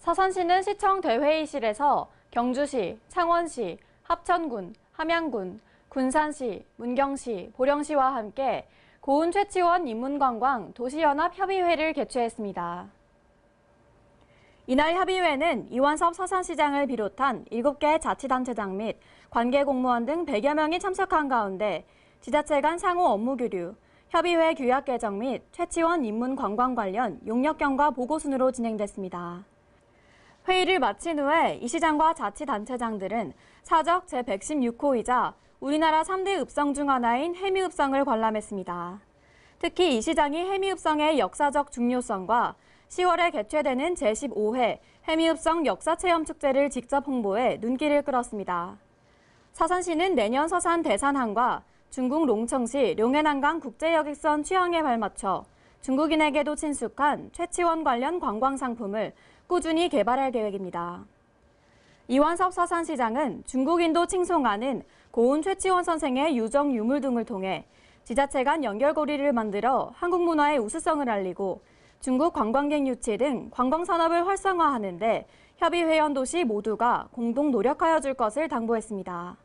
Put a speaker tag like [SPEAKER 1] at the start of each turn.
[SPEAKER 1] 서산시는 시청 대회의실에서 경주시, 창원시, 합천군, 함양군, 군산시, 문경시, 보령시와 함께 고운 최치원 인문관광 도시연합 협의회를 개최했습니다. 이날 협의회는 이완섭 서산시장을 비롯한 7개 자치단체장 및 관계 공무원 등 100여 명이 참석한 가운데 지자체 간 상호 업무 교류, 협의회 규약 개정 및 최치원 인문 관광 관련 용역 경과 보고 순으로 진행됐습니다. 회의를 마친 후에 이 시장과 자치단체장들은 사적 제116호이자 우리나라 3대 읍성 중 하나인 해미읍성을 관람했습니다. 특히 이 시장이 해미읍성의 역사적 중요성과 10월에 개최되는 제15회 해미읍성 역사체험축제를 직접 홍보해 눈길을 끌었습니다. 서산시는 내년 서산 대산항과 중국 롱청시 룡해난강 국제여객선 취항에 발맞춰 중국인에게도 친숙한 최치원 관련 관광 상품을 꾸준히 개발할 계획입니다. 이완섭 서산시장은 중국인도 칭송하는 고운 최치원 선생의 유정 유물 등을 통해 지자체 간 연결고리를 만들어 한국 문화의 우수성을 알리고 중국 관광객 유치 등 관광 산업을 활성화하는 데 협의 회원 도시 모두가 공동 노력하여 줄 것을 당부했습니다.